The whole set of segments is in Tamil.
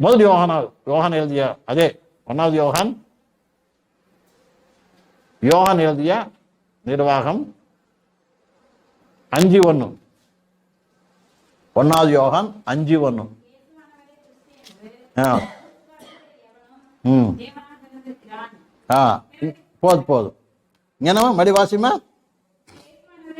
முதல் யோகானா யோகான் எழுதிய அதே ஒன்னாவது யோகான். யோகான் எழுதிய நிர்வாகம். அஞ்சு ஒண்ணு ஒன்னாவது யோகான் அஞ்சு ஆ. ம். ஆ. போதும் போதும் என்னவா மடி வாசிமா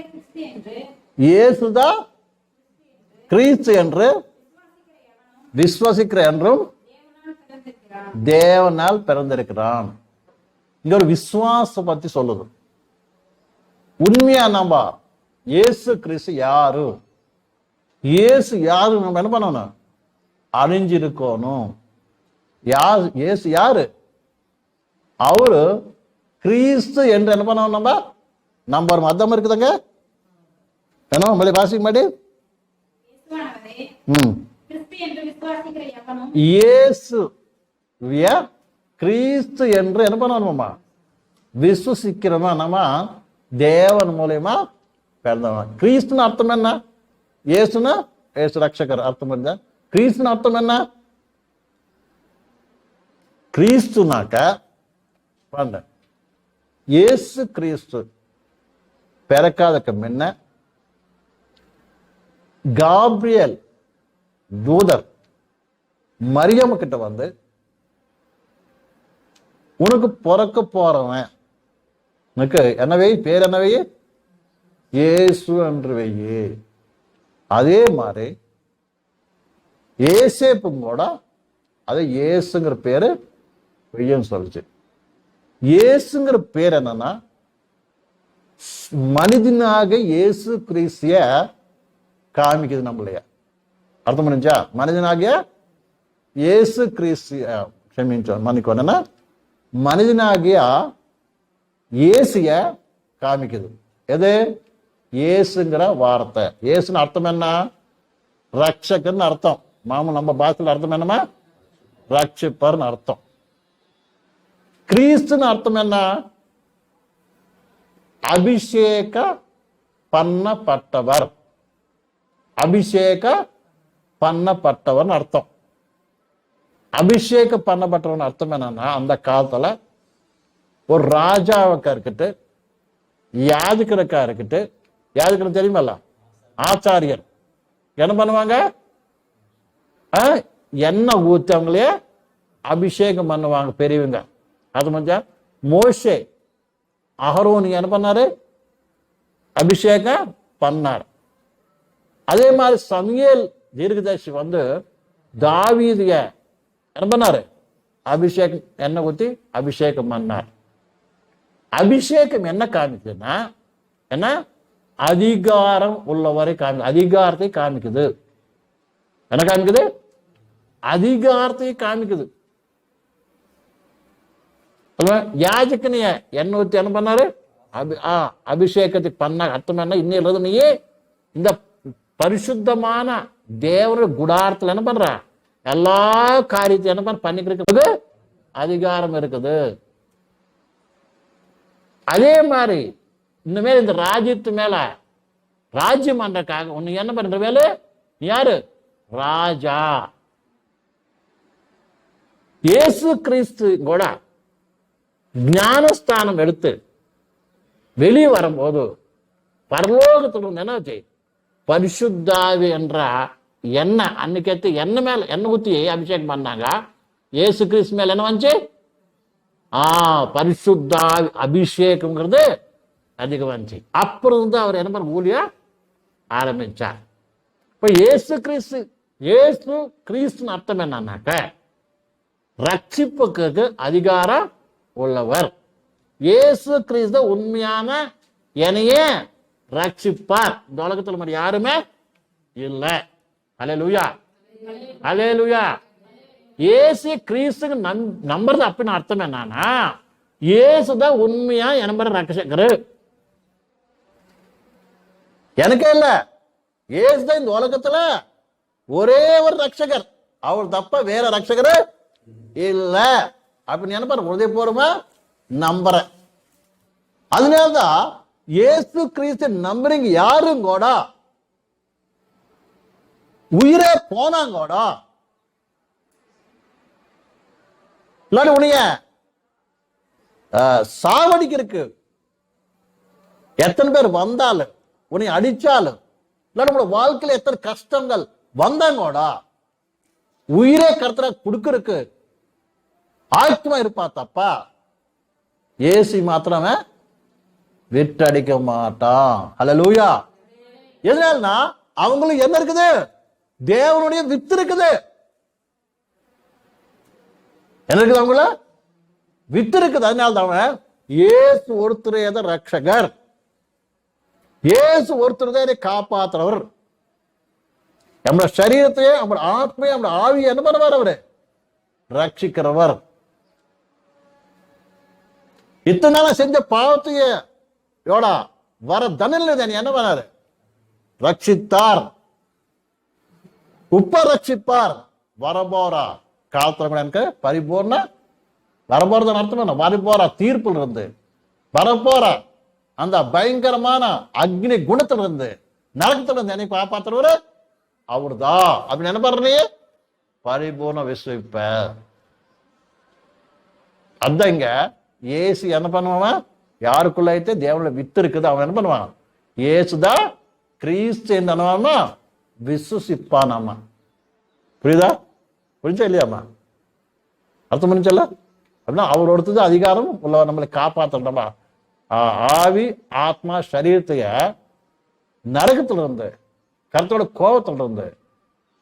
கிறிஸ்து என்று இயேசுதான் கிறிஸ்து என்று விசுவசிக்கிற என்றும் தேவனால் பிறந்திருக்கிறான். இங்க ஒரு விசுவாசம் பத்தி சொல்லுது. உண்மையா நம்ம இயேசு கிறிஸ்து யாரு? இயேசு யாரு? நம்ம என்ன பண்ணணும்? அறிஞ்சிருக்கணும். யார்? இயேசு யாரு? அவரு கிறிஸ்து என்று என்ன பண்ணணும் நம்ம? நம்ம ஒரு மதம் இருக்குதுங்க. என்ன? மறுபடி வாசிக்க மாடி இயேசுவானவரே. ம். கிறிஸ்து என்று இயேசு. கிறிஸ்து என்று என்ன பண்ணணுமா விசுவசிக்கிறவன் நம்ம தேவன் மூலியமா பிறந்தவன். கிறிஸ்துன்னு அர்த்தம் என்ன? இயேசுனா இயேசு ரட்சகர். அர்த்தம் என்ன கிறிஸ்துன்னு அர்த்தம் என்ன? கிறிஸ்துனாக்க பாருங்க. இயேசு கிறிஸ்து பிறக்காதக்கு முன்ன காப்ரியல் தூதர் மரியம் கிட்ட வந்து உனக்கு பிறக்க போறவன். உனக்கு என்னவே பேர் என்னவே இயேசு என்று வையே அதே மாதிரி ஏசேப்பும் கூட அதை இயேசுங்கிற பேரு வெய்யன்னு சொல்லுச்சு. இயேசுங்கிற பேர் என்னன்னா மனிதனாக இயேசு கிறிஸ்திய காமிக்குது நம்மளைய. அர்த்தம் பண்ணிச்சா மனிதனாகிய இயேசு கிறிஸ்து க்ஷமிச்சோம் மன்னிக்கோ என்ன மனிதனாகிய இயேசுய காமிக்குது. எது? இயேசுங்கிற வார்த்தை. இயேசுன்னு அர்த்தம் என்ன? ரட்சகர்னு அர்த்தம். மாமூல் நம்ம பாஷையில் அர்த்தம் என்னமா ரக்ஷிப்பர்னு அர்த்தம். கிறிஸ்துன்னு அர்த்தம் என்ன? அபிஷேக பண்ணப்பட்டவர். அபிஷேக பண்ணப்பட்டவன் அர்த்தம் அபிஷேகம் பண்ணப்பட்டவன் அர்த்தம் என்னன்னா அந்த காலத்துல ஒரு ராஜாவுக்கா இருக்கட்டு யாதுக்கிறக்கா இருக்கட்டு யாதுக்கிற தெரியுமல்ல? ஆச்சாரியர். என்ன பண்ணுவாங்க? ஆ, எண்ணெய் ஊத்தவங்களே அபிஷேகம் பண்ணுவாங்க பெரியவங்க. அது மஞ்சா மோஷே அகரோனி என்ன பண்ணாரு? அபிஷேகம் பண்ணார். அதே மாதிரி சமையல் தீர்க்கதர்சி வந்து தாவீதிய என்ன பண்ணாரு? அபிஷேகம் எண்ணெய் ஊத்தி அபிஷேகம் பண்ணார். அபிஷேகம் என்ன காமிக்குதுன்னா என்ன? அதிகாரம் உள்ளவரை காமி அதிகாரத்தை காமிக்குது. என்ன காமிக்குது? அதிகாரத்தை காமிக்குது. யாஜக்கனைய எண்ணெய் ஊத்தி என்ன பண்ணாரு? அபி ஆ அபிஷேகத்தை பண்ண அர்த்தம் என்ன? இன்னும் இல்லது நீ இந்த பரிசுத்தமான தேவர குடாரத்தில் என்ன பண்ற? எல்லா காரியத்தையும் என்ன பண்ண பண்ணிக்கிறது அதிகாரம் இருக்குது. அதே மாதிரி இனிமேல் இந்த ராஜ்யத்து மேல ராஜ்யம் பண்றக்காக உன்னை என்ன பண்ற வேலு? நீ யாரு? ராஜா. இயேசு கிறிஸ்து கூட ஞானஸ்தானம் எடுத்து வெளியே வரும்போது பர்லோகத்துல என்ன செய்யும்? பரிசுத்தாவி என்ற எண்ணெய் அன்னைக்கு எடுத்து எண்ணெய் மேல எண்ணெய் ஊத்தி அபிஷேகம் பண்ணாங்க. இயேசு கிறிஸ்து மேல என்ன வந்துச்சு? ஆ பரிசுத்தா அபிஷேகம்ங்கிறது அதிகம் வந்துச்சு. அப்புறம் தான் அவர் என்ன பண்ண ஊழிய ஆரம்பிச்சார். இப்ப இயேசு கிறிஸ்து இயேசு கிறிஸ்துன்னு அர்த்தம் என்னன்னாக்க ரட்சிப்புக்கு அதிகாரம் உள்ளவர். இயேசு கிறிஸ்து உண்மையான என்னையே ரட்சிப்பார் இந்த உலகத்துல மாதிரி யாருமே இல்ல. அலே லூயா அலே லூயா ஏசு கிறிஸ்துக்கு நம் நம்புறது அப்படின்னு அர்த்தம் என்னன்னா ஏசுதான் உண்மையா நம்புற ரட்சகரு எனக்கே இல்ல. தான் இந்த உலகத்துல ஒரே ஒரு ரட்சகர். அவர் தப்ப வேற ரட்சகர் இல்ல. அப்படின்னு நினைப்பாரு உதவி போறோமா நம்புறேன். அதனாலதான் இயேசு கிறிஸ்து நம்புறீங்க யாரும் கூட? உயிரே போனாங்கோடா இல்லாட்டி சாவடிக்கு இருக்கு எத்தனை பேர் வந்தாலும் உன்னை அடிச்சாலும் இல்லாட்டி உங்களோட வாழ்க்கையில எத்தனை கஷ்டங்கள் வந்தாங்கோடா உயிரே கருத்துல கொடுக்கறக்கு ஆயத்தமா இருப்பா தப்பா? ஏசி மாத்திரமே விட்டடிக்க மாட்டான். ஹalleluya எதனால்னா அவங்களுக்கு என்ன இருக்குது? தேவனுடைய வித்து இருக்குது. என்ன இருக்குது அவங்கள? வித்து இருக்குது. அதனால தான் இயேசு ஒருத்தரே தான் ரட்சகர் இயேசு ஒருத்தர் தான் என்னை காப்பாத்துறவர். நம்மளோட சரீரத்தையே நம்மளோட ஆத்மையை நம்மளோட ஆவியை என்ன பண்ணுவார் அவரு? ரட்சிக்கிறவர் இத்தனை நாளா செஞ்ச பாவத்தையே யோடா வர தனில் என்ன பண்ணாரு? ரட்சித்தார். உப்ப ரட்சிப்பார் வரபோரா காலத்துல கூட எனக்கு பரிபூர்ண வரப்போறது அர்த்தம் என்ன வரப்போற தீர்ப்புல இருந்து வரப்போற. அந்த பயங்கரமான அக்னி குணத்துல இருந்து நரகத்துல இருந்து என்னை காப்பாத்துறவரு அவருதான் அப்படின்னு என்ன பண்ற பரிபூர்ண விசுவிப்ப. அதான் இங்க ஏசி என்ன பண்ணுவான்? யாருக்குள்ள అయితే దేవుళ్ళ విత్తు இருக்குது அவன் என்ன பண்ணுவான் ஏசுதான் கிறிஸ்து என்னவாமா விசுசிப்பானாமா புரியுதா புரிஞ்சா இல்லையாம்மா அர்த்தம் புரிஞ்சல அப்படின்னா அவர் ஒருத்தது அதிகாரம் உள்ள நம்மளை காப்பாற்றணுமா ஆவி ஆத்மா சரீரத்தைய நரகத்துல இருந்து கருத்தோட கோபத்துல இருந்து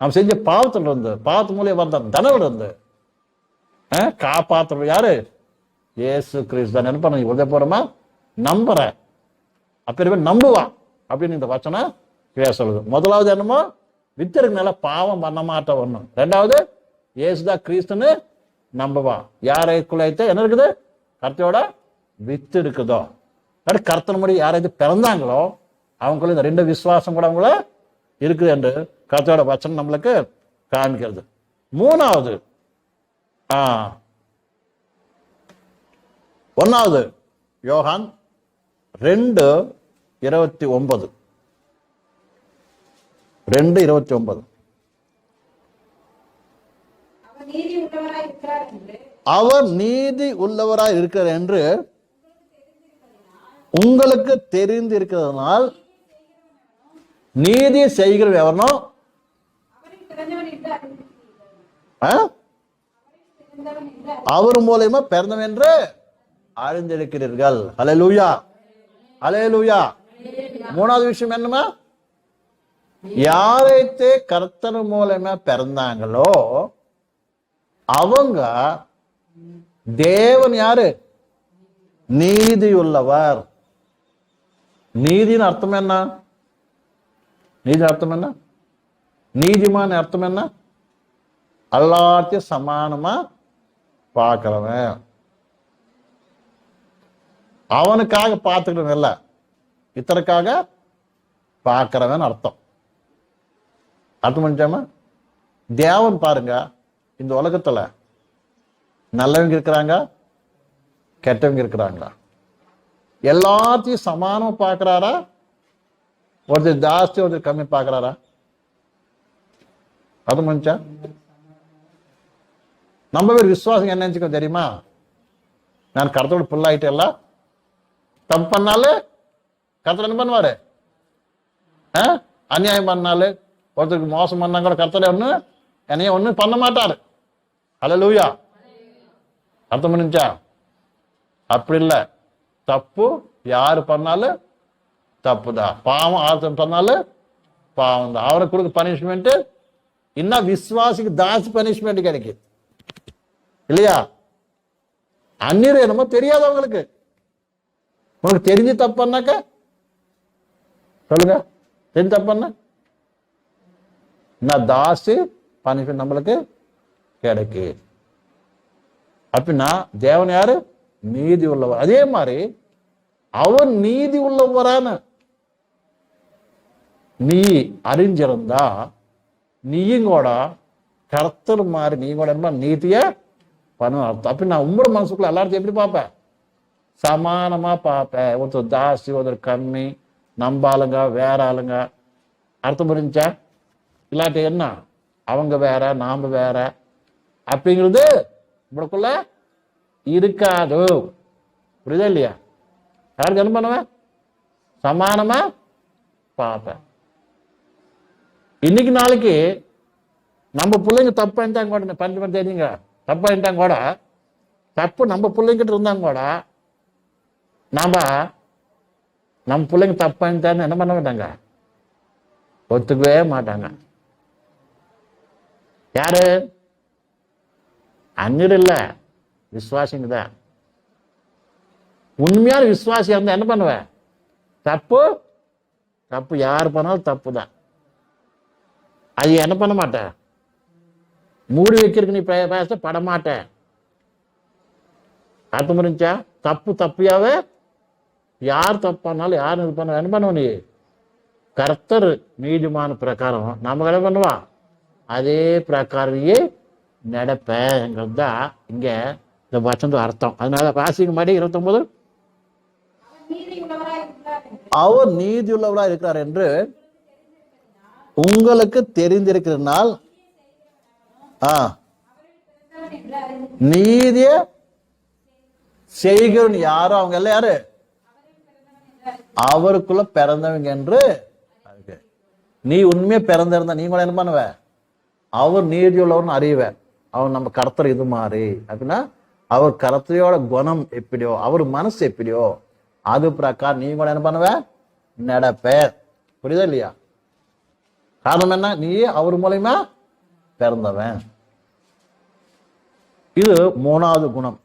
நாம் செஞ்ச பாவத்துல இருந்து பாவத்து மூலியம் வந்த தனவுல இருந்து அஹ், காப்பாத்துறது யாரு ஏசு கிறிஸ்து நினைப்பா நீ உதயபூர்வமா நம்புற. அப்பேருமே நம்புவான் அப்படின்னு இந்த வச்சனம் பேசுறது முதலாவது என்னமோ வித்திருக்கனால பாவம் பண்ண மாட்ட ஒன்றும் ரெண்டாவது ஏசுதா கிறிஸ்துன்னு நம்புவான் யாரைக்குள்ளைத்த என்ன இருக்குது? கர்த்தையோட வித்து இருக்குதோ அப்படி கர்த்தன் முடி யாராவது பிறந்தாங்களோ அவங்களும் இந்த ரெண்டு விசுவாசம் கூட அவங்கள இருக்குது என்று கர்த்தையோட வச்சனம் நம்மளுக்கு காண்கிறது. மூணாவது ஆஹ் ஒன்னாவது யோகான் ரெண்டு இருபத்தி ஒன்பது. ரெண்டு இருபத்தி ஒன்பது. அவர் நீதி உள்ளவராய் இருக்கிறார் என்று உங்களுக்கு தெரிந்து இருக்கிறதுனால் நீதி செய்கிற எவனோ அவர் மூலயமா பிறந்தவன் என்று அறிந்திருக்கிறீர்கள் ஹalleluya. ஹalleluya. மூணாவது விஷயம் என்னமா யாரைத்தே கர்த்தர் மூலமா பிறந்தாங்களோ அவங்க தேவன் யாரு? நீதி உள்ளவர் நீதின்னு அர்த்தம் என்ன? நீதி அர்த்தம் என்ன? நீதிமான அர்த்தம் என்ன? எல்லாத்தையும் சமானமா பார்க்குறவன். அவனுக்காக பார்த்துக்கணும் இல்ல இத்தனுக்காக பார்க்கிறவன் அர்த்தம். அர்த்தம் பண்ணிச்சாமா தேவன் பாருங்க இந்த உலகத்துல நல்லவங்க இருக்கிறாங்க கெட்டவங்க இருக்கிறாங்களா எல்லாத்தையும் சமானம் பார்க்கறாரா? ஒருத்தர் ஜாஸ்தி ஒருத்தர் கம்மி பார்க்கறாரா? அது முடிஞ்சா நம்ம பேர் விசுவாசம் என்ன தெரியுமா? நான் கடத்தோட புல்லாயிட்டு எல்லாம் தப்பு பண்ணாலே கர்த்தர் என்ன பண்ணுவாரு? ஆ? அநியாயம் பண்ணாலே. ஒருத்தருக்கு மோசம் பண்ணா கூட கர்த்தர் ஒன்று என்னைய ஒண்ணும் பண்ண மாட்டாரு. லூயா அர்த்தம் பண்ணிச்சா அப்படி இல்லை. தப்பு யாரு பண்ணாலும் தப்பு தான் பாவம் ஆர்த்தம் பண்ணாலும் பாவம் தான் அவரை கொடுக்க பனிஷ்மெண்ட் இன்னும் விஸ்வாசிக்கு தாசி பனிஷ்மெண்ட் கிடைக்குது. இல்லையா? அந்நியர் என்னமோ தெரியாது அவங்களுக்கு உனக்கு தெரிஞ்சு தப்புனாக்க சொல்லுங்க தெரிஞ்சு தப்புன்னா நான் தாசு பனிஷ்மெண்ட் நம்மளுக்கு கிடைக்கு அப்படின்னா தேவன் யாரு நீதி உள்ளவர் அதே மாதிரி அவர் நீதி உள்ளவரான நீ அறிஞ்சிருந்தா நீயும் கூட கர்த்தர் மாதிரி நீ கூட நீதிய பண்ண அர்த்தம் அப்படி நான் உங்களோட மனசுக்குள்ள எல்லாரும் எப்படி பார்ப்பேன் சமானமா பார்ப்பேன் ஒருத்தர் ஜாஸ்தி ஒருத்தர் கம்மி நம்ம ஆளுங்க வேற ஆளுங்க. அர்த்தம் புரிஞ்சா இல்லாட்டி என்ன? அவங்க வேற நாம வேற. அப்படிங்கிறது உங்களுக்குள்ள இருக்காது. புரியுதா இல்லையா? யாருக்கு என்ன பண்ணுவேன் சமானமா பார்ப்பேன் இன்னைக்கு நாளைக்கு நம்ம பிள்ளைங்க தப்பு இருந்தாங்க கூட. பஞ்சு பண்ணி தெரியுங்க. தப்பாக இருந்தாங்க கூட. தப்பு நம்ம பிள்ளைங்கிட்ட இருந்தாங்க கூட. நாம நம்ம பிள்ளைங்க தப்பு பண்ணிட்டான்னு என்ன பண்ண மாட்டாங்க? ஒத்துக்கவே மாட்டாங்க. யாரு? அந்நியர் இல்ல. விசுவாசிங்க தான். உண்மையான விசுவாசியா இருந்தா என்ன பண்ணுவேன் தப்பு? தப்பு யார் பண்ணாலும் தப்பு தான். அது என்ன பண்ண மாட்டேன் மூடி வைக்கிறதுக்கு நீ பே- பேச படமாட்டேன் அர்த்தம் முடிஞ்சா தப்பு தப்பியாவே யார் தப்பானாலும் யார் இது பண்ண என்ன பண்ணுவ நீ? கர்த்தர் நீதிமான பிரகாரம். நம்ம என்ன பண்ணுவா? அதே பிரகாரையே நடப்பேங்கிறது தான் இங்க இந்த வசந்த அர்த்தம். அதனால வாசிங்க மாதிரி இருபத்தொன்பது. அவர் நீதி இருக்கிறார் என்று உங்களுக்கு தெரிந்திருக்கிறனால் ஆ நீதிய செய்கிறவன் யாரும் அவங்க எல்லாம் யாரு? அவருக்குள்ள பிறந்தவங்க என்று நீ உண்மையா பிறந்திருந்தா நீ கூட என்ன பண்ணுவ? அவர் நீதியுள்ளவர்னு அறிவேன் அவர் நம்ம கடத்துற இது மாதிரி. அப்படின்னா அவர் கடத்தையோட குணம் எப்படியோ அவர் மனசு எப்படியோ அது பிரகாரம் நீ கூட என்ன பண்ணுவ? நடப்ப. புரியுதா இல்லையா? காரணம் என்ன? நீ அவர் மூலயமா பிறந்தவன். இது மூணாவது குணம்.